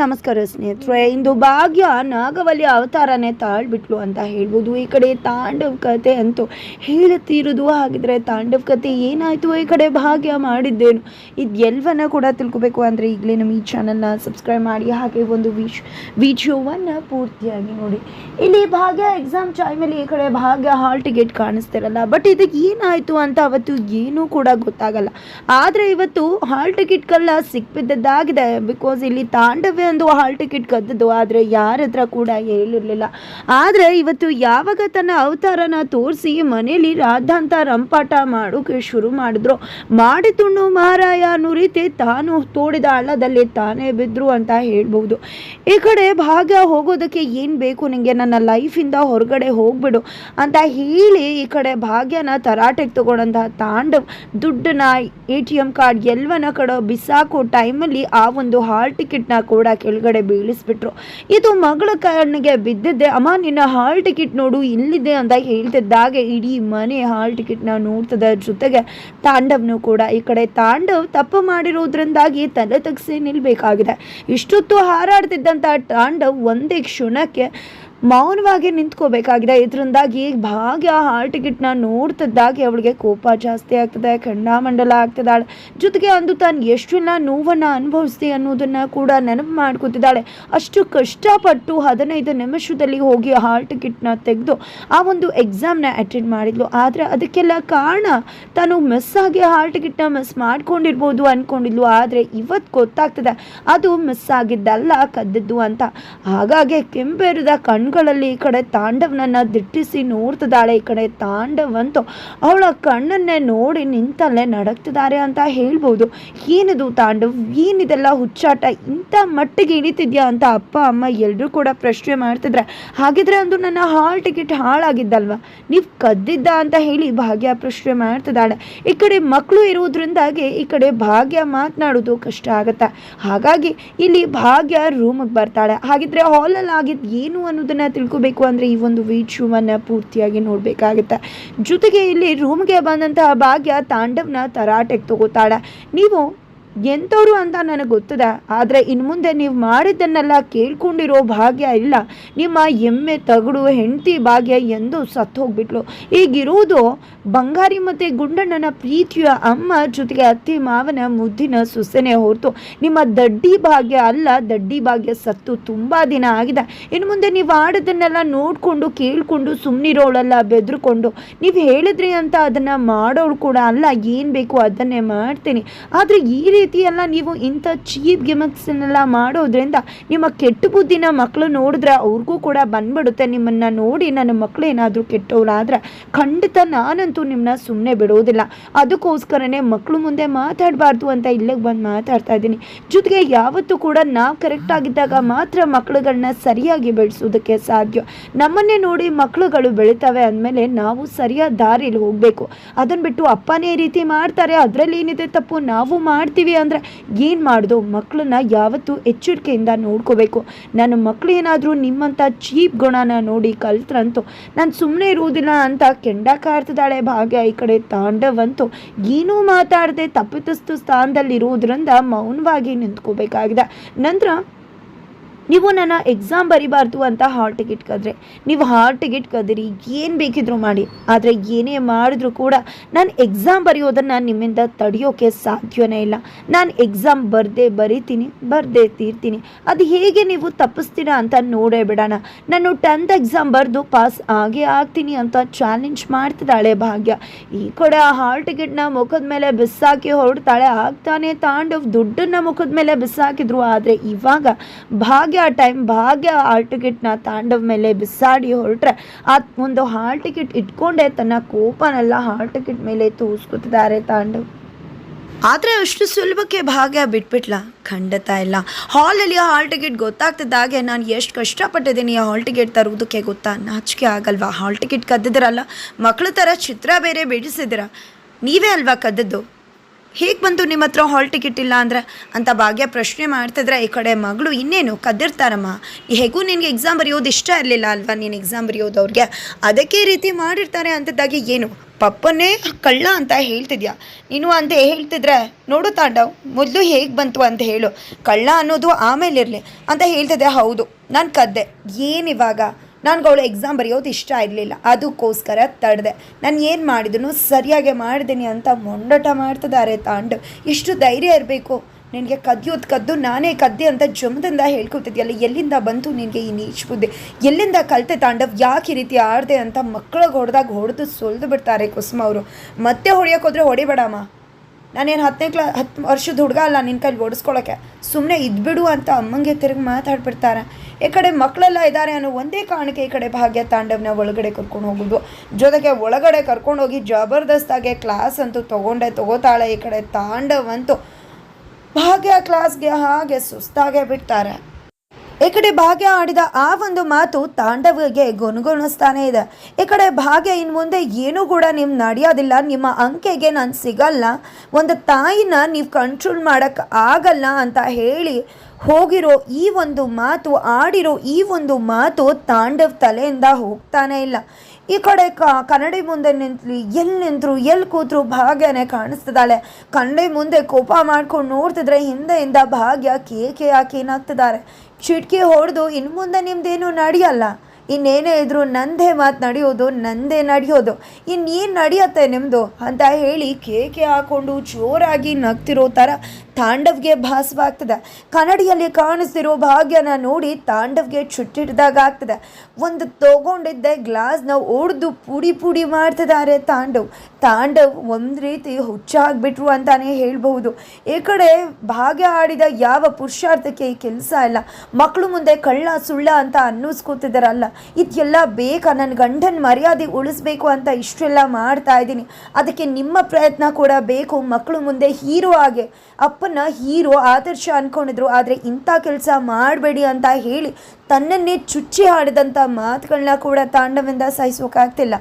ನಮಸ್ಕಾರ ಸ್ನೇಹಿತರೆ, ಇಂದು ಭಾಗ್ಯ ನಾಗವಲ್ಲಿ ಅವತಾರನೇ ತಾಳ್ಬಿಟ್ಲು ಅಂತ ಹೇಳ್ಬೋದು. ಈ ಕಡೆ ತಾಂಡವ್ ಕತೆ ಅಂತೂ ಹೇಳುತ್ತಿರೋದು ಹಾಗಿದ್ರೆ ತಾಂಡವ್ ಕತೆ ಏನಾಯ್ತು? ಈ ಕಡೆ ಭಾಗ್ಯ ಮಾಡಿದ್ದೇನು? ಇದು ಎಲ್ಲವನ್ನ ಕೂಡ ತಿಳ್ಕೊಬೇಕು ಅಂದರೆ ಈಗಲೇ ನಮ್ಮ ಈ ಚಾನಲ್ನ ಸಬ್ಸ್ಕ್ರೈಬ್ ಮಾಡಿ, ಹಾಗೆ ಒಂದು ವಿಶ್ ವಿಡಿಯೋವನ್ನು ಪೂರ್ತಿಯಾಗಿ ನೋಡಿ. ಇಲ್ಲಿ ಭಾಗ್ಯ ಎಕ್ಸಾಮ್ ಟೈಮಲ್ಲಿ ಈ ಕಡೆ ಭಾಗ್ಯ ಹಾಲ್ ಟಿಕೆಟ್ ಕಾಣಿಸ್ತಿರಲ್ಲ ಬಟ್ ಇದಕ್ಕೆ ಏನಾಯಿತು ಅಂತ ಅವತ್ತು ಏನೂ ಕೂಡ ಗೊತ್ತಾಗಲ್ಲ. ಆದರೆ ಇವತ್ತು ಹಾಲ್ ಟಿಕೆಟ್ಗೆಲ್ಲ ಸಿಕ್ಬಿದ್ದದ್ದಾಗಿದೆ ಬಿಕಾಸ್ ಇಲ್ಲಿ ತಾಂಡವ್ಯ ಒಂದು ಹಾಲ್ ಟಿಕೆಟ್ ಕದ್ದದ್ದು. ಆದರೆ ಯಾರ ಹತ್ರ ಕೂಡ ಹೇಳಿರಲಿಲ್ಲ. ಆದರೆ ಇವತ್ತು ಯಾವಾಗ ತನ್ನ ಅವತಾರನ ತೋರಿಸಿ ಮನೇಲಿ ರಾಧಾಂತ ರಂಪಾಟ ಮಾಡೋಕೆ ಶುರು ಮಾಡಿದ್ರು. ಮಾಡಿ ತುಣ್ಣು ಮಹಾರಾಯ ಅನ್ನೋ ರೀತಿ ತಾನು ತೋಡಿದ ಹಳ್ಳದಲ್ಲಿ ತಾನೇ ಬಿದ್ರು ಅಂತ ಹೇಳ್ಬೋದು ಈ ಕಡೆ ಭಾಗ ಹೋಗೋದಕ್ಕೆ ಏನು ಬೇಕು ನಿಮಗೆ ನನ್ನ ಲೈಫಿಂದ ಹೊರಗಡೆ ಹೋಗ್ಬಿಡು ಅಂತ ಹೇಳಿ ಈ ಕಡೆ ಭಾಗ್ಯನ ತರಾಟೆಗೆ ತಗೊಂಡಂತಹ ತಾಂಡವ್ ದುಡ್ಡನ್ನ ಎ ಟಿ ಎಂ ಕಾರ್ಡ್ ಎಲ್ಲವನ್ನ ಕಡೆ ಬಿಸಾಕೋ ಟೈಮಲ್ಲಿ ಆ ಒಂದು ಹಾಲ್ ಟಿಕೆಟ್ನ ಕೂಡ ಕೆಳಗಡೆ ಬೀಳಿಸ್ಬಿಟ್ರು. ಇದು ಮಗಳ ಕಣ್ಣಿಗೆ ಬಿದ್ದಿದ್ದೆ. ಅಮ್ಮ, ನಿನ್ನ ಹಾಲ್ ಟಿಕೆಟ್ ನೋಡು, ಇಲ್ಲಿದೆ ಅಂತ ಹೇಳ್ತಿದ್ದಾಗೆ ಇಡೀ ಮನೆ ಹಾಲ್ ಟಿಕೆಟ್ನ ನೋಡ್ತದ. ಜೊತೆಗೆ ತಾಂಡವ್ನು ಕೂಡ ಈ ಕಡೆ ತಾಂಡವ್ ತಪ್ಪು ಮಾಡಿರೋದ್ರಿಂದಾಗಿ ತಲೆ ತಗ್ಸಿ ನಿಲ್ಬೇಕಾಗಿದೆ. ಇಷ್ಟೊತ್ತು ಹಾರಾಡ್ತಿದ್ದಂಥ ತಾಂಡವ್ ಒಂದೇ ಕ್ಷಣಕ್ಕೆ ಮೌನವಾಗಿ ನಿಂತ್ಕೋಬೇಕಾಗಿದೆ. ಇದರಿಂದಾಗಿ ಭಾಗ್ಯ ಹಾಲ್ ಟಿಕೆಟ್ನ ನೋಡ್ತಿದ್ದಾಗೆ ಅವಳಿಗೆ ಕೋಪ ಜಾಸ್ತಿ ಆಗ್ತದೆ ಖಂಡಾಮಂಡಲ ಆಗ್ತಿದ್ದಾಳೆ. ಜೊತೆಗೆ ಅಂದು ತಾನು ಎಷ್ಟೆಲ್ಲ ನೋವನ್ನು ಅನುಭವಿಸ್ತಿ ಅನ್ನೋದನ್ನು ಕೂಡ ನೆನಪು ಮಾಡ್ಕೊತಿದ್ದಾಳೆ. ಅಷ್ಟು ಕಷ್ಟಪಟ್ಟು ಹದಿನೈದು ನಿಮಿಷದಲ್ಲಿ ಹೋಗಿ ಹಾಲ್ ಟಿಕೆಟ್ನ ತೆಗೆದು ಆ ಒಂದು ಎಕ್ಸಾಮ್ನ ಅಟೆಂಡ್ ಮಾಡಿದ್ಲು. ಆದರೆ ಅದಕ್ಕೆಲ್ಲ ಕಾರಣ ತಾನು ಮಿಸ್ ಆಗಿ ಹಾಲ್ ಟಿಕೆಟ್ನ ಮಿಸ್ ಮಾಡ್ಕೊಂಡಿರ್ಬೋದು ಅಂದ್ಕೊಂಡಿದ್ಲು ಆದರೆ ಇವತ್ತು ಗೊತ್ತಾಗ್ತದೆ, ಅದು ಮಿಸ್ ಆಗಿದ್ದಲ್ಲ, ಕದ್ದಿದ್ದು ಅಂತ. ಹಾಗಾಗಿ ಕೆಂಪೇರಿದ ಕಣ್ಗಳಲ್ಲಿ ಈ ಕಡೆ ತಾಂಡವ್ನನ್ನ ದಿಟ್ಟಿಸಿ ನೋಡ್ತಿದ್ದಾಳೆ. ಈ ಕಡೆ ತಾಂಡವ್ ಅವಳ ಕಣ್ಣನ್ನೇ ನೋಡಿ ನಿಂತಲ್ಲೇ ನಡಕ್ತಿದ್ದಾರೆ ಅಂತ ಹೇಳ್ಬೋದು. ಏನಿದು ತಾಂಡವ್? ಏನಿದೆಲ್ಲ ಹುಚ್ಚಾಟ? ಇಂಥ ಮಟ್ಟಿಗೆ ಇಳಿತಿದ್ಯಾ ಅಂತ ಅಪ್ಪ, ಅಮ್ಮ ಎಲ್ಲರೂ ಕೂಡ ಪ್ರಶ್ನೆ ಮಾಡ್ತಿದ್ರೆ, ಹಾಗಿದ್ರೆ ಅಂದು ನನ್ನ ಹಾಲ್ ಟಿಕೆಟ್ ಹಾಳಾಗಿದ್ದಲ್ವ? ನೀವು ಕದ್ದಿದ್ದ ಅಂತ ಹೇಳಿ ಭಾಗ್ಯ ಪ್ರಶ್ನೆ ಮಾಡ್ತಿದ್ದಾಳೆ. ಈ ಕಡೆ ಮಕ್ಕಳು ಇರೋದ್ರಿಂದಾಗಿ ಈ ಕಡೆ ಭಾಗ್ಯ ಮಾತನಾಡೋದು ಕಷ್ಟ ಆಗುತ್ತೆ. ಹಾಗಾಗಿ ಇಲ್ಲಿ ಭಾಗ್ಯ ರೂಮಿಗೆ ಬರ್ತಾಳೆ. ಹಾಗಿದ್ರೆ ಹಾಲಲ್ಲಿ ಆಗಿದ್ದು ಏನು ಅನ್ನೋದನ್ನ ತಿಳ್ಕೊಬೇಕು ಅಂದರೆ ಈ ಒಂದು ವಿಡಿಯೋವನ್ನು ಪೂರ್ತಿಯಾಗಿ ನೋಡಬೇಕಾಗುತ್ತೆ. ಜೊತೆಗೆ ಇಲ್ಲಿ ರೂಮ್ಗೆ ಬಂದಂತಹ ಭಾಗ್ಯ ತಾಂಡವ್ನ ತರಾಟೆಗೆ ತಗೋತಾಳೆ. ನೀವು ಎಂಥವ್ರು ಅಂತ ನನಗೆ ಗೊತ್ತದ, ಆದರೆ ಇನ್ನು ಮುಂದೆ ನೀವು ಮಾಡಿದ್ದನ್ನೆಲ್ಲ ಕೇಳ್ಕೊಂಡಿರೋ ಭಾಗ್ಯ ಇಲ್ಲ. ನಿಮ್ಮ ಎಮ್ಮೆ ತಗಡು ಹೆಂಡತಿ ಭಾಗ್ಯ ಎಂದು ಸತ್ತು ಹೋಗ್ಬಿಟ್ಲು. ಈಗಿರುವುದು ಬಂಗಾರಿ ಮತ್ತು ಗುಂಡಣ್ಣನ ಪ್ರೀತಿಯ ಅಮ್ಮ ಜೊತೆಗೆ ಅತ್ತಿ ಮಾವನ ಮುದ್ದಿನ ಸೊಸೆನೆ ಹೊರತು ನಿಮ್ಮ ದಡ್ಡಿ ಭಾಗ್ಯ ಅಲ್ಲ, ದಡ್ಡಿ ಭಾಗ್ಯ ಸತ್ತು ತುಂಬ ದಿನ ಆಗಿದೆ. ಇನ್ನು ಮುಂದೆ ನೀವು ಆಡೋದನ್ನೆಲ್ಲ ನೋಡಿಕೊಂಡು, ಕೇಳಿಕೊಂಡು ಸುಮ್ಮನಿರೋಳಲ್ಲ ಬೆದ್ರುಕೊಂಡು, ನೀವು ಹೇಳಿದ್ರಿ ಅಂತ ಅದನ್ನು ಮಾಡೋಳು ಕೂಡ ಅಲ್ಲ, ಏನು ಬೇಕು ಅದನ್ನೇ ಮಾಡ್ತೀನಿ. ಆದರೆ ಈ ರೀತಿ ಎಲ್ಲ ನೀವು ಇಂಥ ಚೀಪ್ ಗಿಮಿಕ್ಸನ್ನೆಲ್ಲ ಮಾಡೋದ್ರಿಂದ ನಿಮ್ಮ ಕೆಟ್ಟ ಬುದ್ಧಿನ ಮಕ್ಕಳು ನೋಡಿದ್ರೆ ಅವ್ರಿಗೂ ಕೂಡ ಬಂದ್ಬಿಡುತ್ತೆ. ನಿಮ್ಮನ್ನು ನೋಡಿ ನನ್ನ ಮಕ್ಕಳು ಏನಾದರೂ ಕೆಟ್ಟವರಾದ್ರೆ ಖಂಡಿತ ನಾನಂತೂ ನಿಮ್ಮನ್ನ ಸುಮ್ಮನೆ ಬಿಡೋದಿಲ್ಲ. ಅದಕ್ಕೋಸ್ಕರನೇ ಮಕ್ಕಳು ಮುಂದೆ ಮಾತಾಡಬಾರ್ದು ಅಂತ ಇಲ್ಲಿಗೆ ಬಂದು ಮಾತಾಡ್ತಾ ಇದ್ದೀನಿ. ಜೊತೆಗೆ ಯಾವತ್ತೂ ಕೂಡ ನಾವು ಕರೆಕ್ಟ್ ಆಗಿದ್ದಾಗ ಮಾತ್ರ ಮಕ್ಕಳುಗಳನ್ನ ಸರಿಯಾಗಿ ಬೆಳೆಸೋದಕ್ಕೆ ಸಾಧ್ಯ. ನಮ್ಮನ್ನೇ ನೋಡಿ ಮಕ್ಕಳುಗಳು ಬೆಳಿತವೆ ಅಂದಮೇಲೆ ನಾವು ಸರಿಯಾದ ದಾರಿಲಿ ಹೋಗಬೇಕು. ಅದನ್ನು ಬಿಟ್ಟು ಅಪ್ಪನೇ ರೀತಿ ಮಾಡ್ತಾರೆ, ಅದರಲ್ಲಿ ಏನಿದೆ ತಪ್ಪು? ನಾವು ಮಾಡ್ತೀವಿ. ಅಂದರೆ ಏನು ಮಾಡೋದು? ಮಕ್ಕಳನ್ನ ಯಾವತ್ತೂ ಎಚ್ಚರಿಕೆಯಿಂದ ನೋಡ್ಕೋಬೇಕು. ನನ್ನ ಮಕ್ಕಳು ಏನಾದರೂ ನಿಮ್ಮಂಥ ಚೀಪ್ ಗುಣನ ನೋಡಿ ಕಲ್ತ್ರಂತೂ ನಾನು ಸುಮ್ಮನೆ ಇರುವುದಿಲ್ಲ ಅಂತ ಕೆಂಡ ಕಾರ್ತಿದ್ದಾಳೆ ಭಾಗ್ಯ ಈ ಕಡೆ ತಾಂಡವಂತೂ ಏನೂ ಮಾತಾಡದೆ ತಪ್ಪಿತಸ್ಥ ಸ್ಥಾನದಲ್ಲಿರುವುದರಿಂದ ಮೌನವಾಗಿ ನಿಂತ್ಕೋಬೇಕಾಗಿದೆ. ನಂತರ ನೀವು ನನ್ನ ಎಕ್ಸಾಮ್ ಬರಿಬಾರ್ದು ಅಂತ ಹಾಲ್ ಟಿಕೆಟ್ ಕದ್ರೆ ನೀವು ಹಾಲ್ ಟಿಕೆಟ್ ಕದಿರಿ ಏನು ಬೇಕಿದ್ರು ಮಾಡಿ. ಆದರೆ ಏನೇ ಮಾಡಿದ್ರು ಕೂಡ ನಾನು ಎಕ್ಸಾಮ್ ಬರೆಯೋದನ್ನು ನಿಮ್ಮಿಂದ ತಡೆಯೋಕೆ ಸಾಧ್ಯವೇ ಇಲ್ಲ. ನಾನು ಎಕ್ಸಾಮ್ ಬರದೇ ಬರಿತೀನಿ, ಬರದೇ ತೀರ್ತೀನಿ. ಅದು ಹೇಗೆ ನೀವು ತಪ್ಪಿಸ್ತೀರಾ ಅಂತ ನೋಡೇ ಬಿಡೋಣ. ನಾನು ಟೆಂತ್ ಎಕ್ಸಾಮ್ ಬರೆದು ಪಾಸ್ ಆಗೇ ಆಗ್ತೀನಿ ಅಂತ ಚಾಲೆಂಜ್ ಮಾಡ್ತಿದ್ದಾಳೆ ಭಾಗ್ಯ. ಈ ಕಡೆ ಆ ಹಾಲ್ ಟಿಕೆಟ್ನ ಮುಖದ ಮೇಲೆ ಬಿಸಾಕಿ ಹೊರಡ್ತಾಳೆ. ಆಗ್ತಾನೆ ತಾಂಡವ್ ದುಡ್ಡನ್ನ ಮುಖದ ಮೇಲೆ ಬಿಸಾಕಿದ್ರು. ಆದರೆ ಇವಾಗ ಭಾಗ್ಯ ಟೈಮ್ ಭಾಗ್ಯ ಹಾಲ್ ಟಿಕೆಟ್ನ ತಾಂಡವ ಮೇಲೆ ಬಿಸಾಡಿ ಹೊರಟ್ರೆ ಆ ಒಂದು ಹಾಲ್ ಟಿಕೆಟ್ ಇಟ್ಕೊಂಡೆ ತನ್ನ ಕೋಪನೆಲ್ಲ ಹಾಲ್ ಟಿಕೆಟ್ ಮೇಲೆ ತೂಸ್ಕೊತಿದ್ದಾರೆ ತಾಂಡವ್. ಆದರೆ ಅಷ್ಟು ಸುಲಭಕ್ಕೆ ಭಾಗ್ಯ ಬಿಟ್ಬಿಟ್ಲ? ಖಂಡಿತ ಇಲ್ಲ. ಹಾಲಲ್ಲಿ ಹಾಲ್ ಟಿಕೆಟ್ ಗೊತ್ತಾಗ್ತಿದ್ದಾಗೆ ನಾನು ಎಷ್ಟು ಕಷ್ಟಪಟ್ಟಿದ್ದೀನಿ ಆ ಹಾಲ್ ಟಿಕೆಟ್ ತರುವುದಕ್ಕೆ ಗೊತ್ತಾ? ನಾಚಿಕೆ ಆಗಲ್ವಾ? ಹಾಲ್ ಟಿಕೆಟ್ ಕದ್ದಿದ್ರಲ್ಲ ಮಕ್ಕಳ ಥರ ಚಿತ್ರ ಬೇರೆ ಬಿಡಿಸಿದಿರ ನೀವೇ ಅಲ್ವಾ ಕದ್ದದ್ದು? ಹೇಗೆ ಬಂತು ನಿಮ್ಮ ಹತ್ರ ಹಾಲ್ ಟಿಕೆಟ್ ಇಲ್ಲ ಅಂದರೆ? ಅಂತ ಭಾಗ್ಯ ಪ್ರಶ್ನೆ ಮಾಡ್ತಿದ್ರೆ ಈ ಕಡೆ ಮಗಳು ಇನ್ನೇನು ಕದ್ದಿರ್ತಾರಮ್ಮ? ಹೇಗೂ ನಿನಗೆ ಎಕ್ಸಾಮ್ ಬರೆಯೋದು ಇಷ್ಟ ಇರಲಿಲ್ಲ ಅಲ್ವಾ ನೀನು ಎಕ್ಸಾಮ್ ಬರೆಯೋದು ಅವ್ರಿಗೆ? ಅದಕ್ಕೆ ರೀತಿ ಮಾಡಿರ್ತಾರೆ ಅಂಥದ್ದಾಗಿ ಏನು? ಪಪ್ಪನೇ ಕಳ್ಳ ಅಂತ ಹೇಳ್ತಿದ್ಯಾ? ನೀನು ಅಂತ ಹೇಳ್ತಿದ್ರೆ, ನೋಡು ತಾಂಡವ್, ಮೊದಲು ಹೇಗೆ ಬಂತು ಅಂತ ಹೇಳು. ಕಳ್ಳ ಅನ್ನೋದು ಆಮೇಲೆ ಇರಲಿ ಅಂತ ಹೇಳ್ತಿದ್ದೆ, ಹೌದು, ನಾನು ಕದ್ದೆ. ಏನಿವಾಗ ನನಗೆ ಅವಳು ಎಕ್ಸಾಮ್ ಬರೆಯೋದು ಇಷ್ಟ ಇರಲಿಲ್ಲ. ಅದಕ್ಕೋಸ್ಕರ ತಡೆದೆ. ನಾನು ಏನು ಮಾಡಿದನು ಸರಿಯಾಗಿ ಮಾಡಿದ್ದೀನಿ ಅಂತ ಮೊಂಡಟ ಮಾಡ್ತಿದ್ದಾರೆ ತಾಂಡು. ಇಷ್ಟು ಧೈರ್ಯ ಇರಬೇಕು. ನಿನಗೆ ಕದ್ಯೋದು ಕದ್ದು ನಾನೇ ಕದ್ದೆ ಅಂತ ಜಮದಿಂದ ಹೇಳ್ಕೊತಿದ್ಯಲ್ಲ ಎಲ್ಲಿಂದ ಬಂತು ನಿನಗೆ ಈ ನೀಚ್ ಬುದ್ಧಿ? ಎಲ್ಲಿಂದ ಕಲಿತೆ ತಾಂಡವ್? ಯಾಕೆ ಈ ರೀತಿ ಆಡಿದೆ ಅಂತ ಮಕ್ಕಳಿಗೆ ಹೊಡೆದಾಗ ಹೊಡೆದು ಸುಲಿದು ಬಿಡ್ತಾರೆ ಕುಸುಮ ಅವರು. ಮತ್ತೆ ಹೊಡೆಯೋಕ್ಕೋದ್ರೆ ಹೊಡಿಬೇಡಮ್ಮ. ನಾನೇನು ಹತ್ತನೇ ಕ್ಲಾ, ಹತ್ತು ವರ್ಷದ ಹುಡುಗ ಅಲ್ಲ ನಿನ್ನ ಕೈಲಿ ಓಡಿಸ್ಕೊಳಕ್ಕೆ. ಸುಮ್ಮನೆ ಇದ್ಬಿಡು ಅಂತ ಅಮ್ಮಂಗೆ ತಿರುಗಿ ಮಾತಾಡ್ಬಿಡ್ತಾರೆ. ಈ ಕಡೆ ಮಕ್ಕಳೆಲ್ಲ ಇದ್ದಾರೆ ಅನ್ನೋ ಒಂದೇ ಕಾರಣಕ್ಕೆ ಈ ಕಡೆ ಭಾಗ್ಯ ತಾಂಡವ್ನ ಒಳಗಡೆ ಕರ್ಕೊಂಡು ಹೋಗೋದು. ಜೊತೆಗೆ ಒಳಗಡೆ ಕರ್ಕೊಂಡು ಹೋಗಿ ಜಬರ್ದಸ್ತಾಗೆ ಕ್ಲಾಸ್ ಅಂತೂ ತೊಗೊಂಡೆ, ತಗೋತಾಳೆ ಈ ಕಡೆ ತಾಂಡವ್ ಅಂತೂ ಭಾಗ್ಯ ಕ್ಲಾಸ್ಗೆ ಹಾಗೆ ಸುಸ್ತಾಗೆ ಬಿಡ್ತಾರೆ. ಈ ಕಡೆ ಭಾಗ್ಯ ಆಡಿದ ಆ ಒಂದು ಮಾತು ತಾಂಡವಿಗೆ ಗುಣಗುಣಿಸ್ತಾನೆ ಇದೆ. ಈ ಕಡೆ ಭಾಗ್ಯ ಇನ್ನು ಮುಂದೆ ಏನೂ ಕೂಡ ನಿಮ್ಮ ನಡೆಯೋದಿಲ್ಲ, ನಿಮ್ಮ ಅಂಕೆಗೆ ನಾನು ಸಿಗಲ್ಲ, ಒಂದು ತಾಯಿನ ನೀವು ಕಂಟ್ರೋಲ್ ಮಾಡೋಕ್ಕೆ ಆಗಲ್ಲ ಅಂತ ಹೇಳಿ ಹೋಗಿರೋ ಈ ಒಂದು ಮಾತು, ಆಡಿರೋ ಈ ಒಂದು ಮಾತು ತಾಂಡವ್ ತಲೆಯಿಂದ ಹೋಗ್ತಾನೆ ಇಲ್ಲ. ಈ ಕಡೆ ಕ ಕನ್ನಡಿ ಮುಂದೆ ನಿಂತಲಿ ಎಲ್ಲಿ ನಿಂತರು ಎಲ್ಲಿ ಕೂತರು ಭಾಗ್ಯನೇ ಕಾಣಿಸ್ತಿದ್ದಾಳೆ. ಕನ್ನಡಿ ಮುಂದೆ ಕೋಪ ಮಾಡ್ಕೊಂಡು ನೋಡ್ತಿದ್ರೆ ಹಿಂದೆಯಿಂದ ಭಾಗ್ಯ ಕೇಕೆ ಹಾಕಿ ಏನಾಗ್ತಿದ್ದಾರೆ ಚಿಟ್ಕಿ ಹೊಡೆದು ಇನ್ನು ಮುಂದೆ ನಿಮ್ದೇನು ನಡೆಯಲ್ಲ? ಇನ್ನೇನೇ ಇದ್ರು ನಂದೇ ಮಾತು ನಡೆಯೋದು, ನಂದೇ ನಡೆಯೋದು. ಇನ್ನೇನು ನಡೆಯತ್ತೆ ನಿಮ್ಮದು ಅಂತ ಹೇಳಿ ಕೇಕೆ ಹಾಕ್ಕೊಂಡು ಜೋರಾಗಿ ನಗ್ತಿರೋ ಥರ ತಾಂಡವ್ಗೆ ಭಾಸವಾಗ್ತದೆ. ಕನ್ನಡಿಯಲ್ಲಿ ಕಾಣಿಸ್ತಿರೋ ಭಾಗ್ಯನ ನೋಡಿ ತಾಂಡವ್ಗೆ ಚುಟ್ಟಿಡ್ದಾಗ ಆಗ್ತದೆ ಒಂದು ತಗೊಂಡಿದ್ದ ಗ್ಲಾಸ್ನ ಒಡೆದು ಪುಡಿ ಪುಡಿ ಮಾಡ್ತಿದ್ದಾರೆ ತಾಂಡವ್. ತಾಂಡವ್ ಒಂದು ರೀತಿ ಹುಚ್ಚಾಗ್ಬಿಟ್ರು ಅಂತಾನೆ ಹೇಳ್ಬಹುದು. ಈ ಕಡೆ ಭಾಗ್ಯ ಆಡಿದ ಯಾವ ಪುರುಷಾರ್ಥಕ್ಕೆ ಈ ಕೆಲಸ ಇಲ್ಲ. ಮಕ್ಕಳು ಮುಂದೆ ಕಳ್ಳ ಸುಳ್ಳ ಅಂತ ಅನ್ನಿಸ್ಕೊತಿದ್ದಾರಲ್ಲ. ಇದೆಲ್ಲ ಬೇಕಾ? ನನ್ನ ಗಂಡನ ಮರ್ಯಾದೆ ಉಳಿಸ್ಬೇಕು ಅಂತ ಇಷ್ಟೆಲ್ಲ ಮಾಡ್ತಾ ಇದ್ದೀನಿ. ಅದಕ್ಕೆ ನಿಮ್ಮ ಪ್ರಯತ್ನ ಕೂಡ ಬೇಕು. ಮಕ್ಕಳು ಮುಂದೆ ಹೀರೋ ಆಗಿ ಅಪ್ಪನ ಹೀರೋ ಆದರ್ಶ ಅನ್ಕೊಂಡಿದ್ರು. ಆದರೆ ಇಂಥ ಕೆಲಸ ಮಾಡಬೇಡಿ ಅಂತ ಹೇಳಿ ತನ್ನನ್ನೇ ಚುಚ್ಚಿ ಹಾಡಿದಂಥ ಮಾತುಗಳನ್ನ ಕೂಡ ತಾಂಡವಿಂದ ಸಹಿಸೋಕ್ಕಾಗ್ತಿಲ್ಲ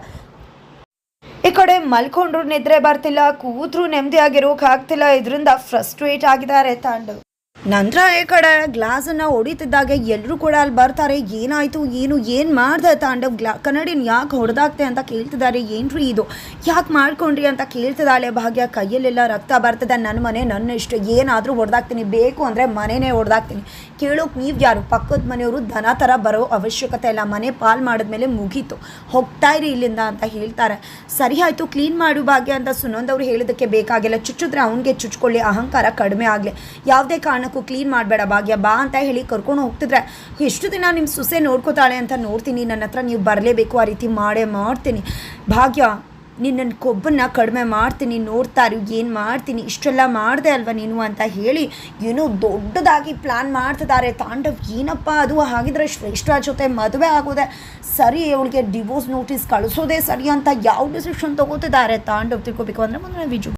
ಈ ಕಡೆ ಮಲ್ಕೊಂಡ್ರು ನಿದ್ರೆ ಬರ್ತಿಲ್ಲ, ಕೂತ್ರು ನೆಮ್ಮದಿ ಆಗಿರೋಕ್ಕಾಗ್ತಿಲ್ಲ ಇದರಿಂದ ಫ್ರಸ್ಟ್ರೇಟ್ ಆಗಿದ್ದಾರೆ ತಾಂಡವ್. ನಂತರ ಈ ಕಡೆ ಗ್ಲಾಸನ್ನು ಹೊಡಿತಿದ್ದಾಗೆ ಎಲ್ಲರೂ ಕೂಡ ಅಲ್ಲಿ ಬರ್ತಾರೆ. ಏನಾಯಿತು, ಏನು ಏನು ಮಾಡ್ದೆ ತಾಂಡವ್? ಗ್ಲಾ, ಕನ್ನಡಿನ ಯಾಕೆ ಹೊಡೆದಾಗ್ತೆ ಅಂತ ಕೇಳ್ತಿದ್ದಾರೆ. ಏನ್ರಿ ಇದು? ಯಾಕೆ ಮಾಡ್ಕೊಂಡ್ರಿ ಅಂತ ಕೇಳ್ತಿದ್ದಾಳೆ ಭಾಗ್ಯ. ಕೈಯಲ್ಲೆಲ್ಲ ರಕ್ತ ಬರ್ತದೆ. ನನ್ನ ಮನೆ, ನನ್ನ ಇಷ್ಟ. ಏನಾದರೂ ಹೊಡೆದಾಗ್ತೀನಿ ಬೇಕು ಅಂದರೆ ಮನೆನೇ ಹೊಡೆದಾಗ್ತೀನಿ ಕೇಳೋಕೆ ನೀವು ಯಾರು? ಪಕ್ಕದ ಮನೆಯವರು ದನ ಥರ ಬರೋ ಅವಶ್ಯಕತೆ ಇಲ್ಲ. ಮನೆ ಪಾಲ್ ಮಾಡಿದ್ಮೇಲೆ ಮುಗೀತು. ಹೋಗ್ತಾ ಇರಿ ಇಲ್ಲಿಂದ ಅಂತ ಹೇಳ್ತಾರೆ. ಸರಿ ಆಯಿತು, ಕ್ಲೀನ್ ಮಾಡು ಭಾಗ್ಯ ಅಂತ ಸುನಂದವ್ರು ಹೇಳೋದಕ್ಕೆ ಬೇಕಾಗಿಲ್ಲ. ಚುಚ್ಚಿದ್ರೆ ಅವನಿಗೆ ಚುಚ್ಕೊಳ್ಳಿ. ಅಹಂಕಾರ ಕಡಿಮೆ ಆಗಲಿ. ಯಾವುದೇ ಕಾರಣಕ್ಕೂ ಕ್ಲೀನ್ ಮಾಡಬೇಡ, ಭಾಗ್ಯ ಬಾ ಅಂತ ಹೇಳಿ ಕರ್ಕೊಂಡು ಹೋಗ್ತಿದ್ರೆ ಎಷ್ಟು ದಿನ ನಿಮ್ಮ ಸೊಸೆ ನೋಡ್ಕೋತಾಳೆ ಅಂತ ನೋಡ್ತೀನಿ, ನನ್ನ ಹತ್ರ ನೀವು ಬರಲೇಬೇಕು, ಆ ರೀತಿ ಮಾಡೇ ಮಾಡ್ತೀನಿ. ಭಾಗ್ಯ ನಿನ್ನ ಕೊಬ್ಬನ್ನ ಕಡಿಮೆ ಮಾಡ್ತೀನಿ ನೋಡ್ತಾರು ಏನು ಮಾಡ್ತೀನಿ, ಇಷ್ಟೆಲ್ಲ ಮಾಡಿದೆ ಅಲ್ವಾ ನೀನು ಅಂತ ಹೇಳಿ ಏನೋ ದೊಡ್ಡದಾಗಿ ಪ್ಲ್ಯಾನ್ ಮಾಡ್ತಿದ್ದಾರೆ. ತಾಂಡವ್, ಏನಪ್ಪ ಅದು? ಹಾಗಿದ್ರೆ ಶ್ರೇಷ್ಠ ಜೊತೆ ಮದುವೆ ಆಗೋದೆ ಸರಿ, ಅವಳಿಗೆ ಡಿವೋರ್ಸ್ ನೋಟಿಸ್ ಕಳಿಸೋದೇ ಸರಿ ಅಂತ ಯಾವ ಡಿಸಿಷನ್ ತಗೋತಿದ್ದಾರೆ? ತಾಂಡವ್ ತಿಳ್ಕೊಬೇಕು ಅಂದರೆ ಮುಂದೆ ವಿಜು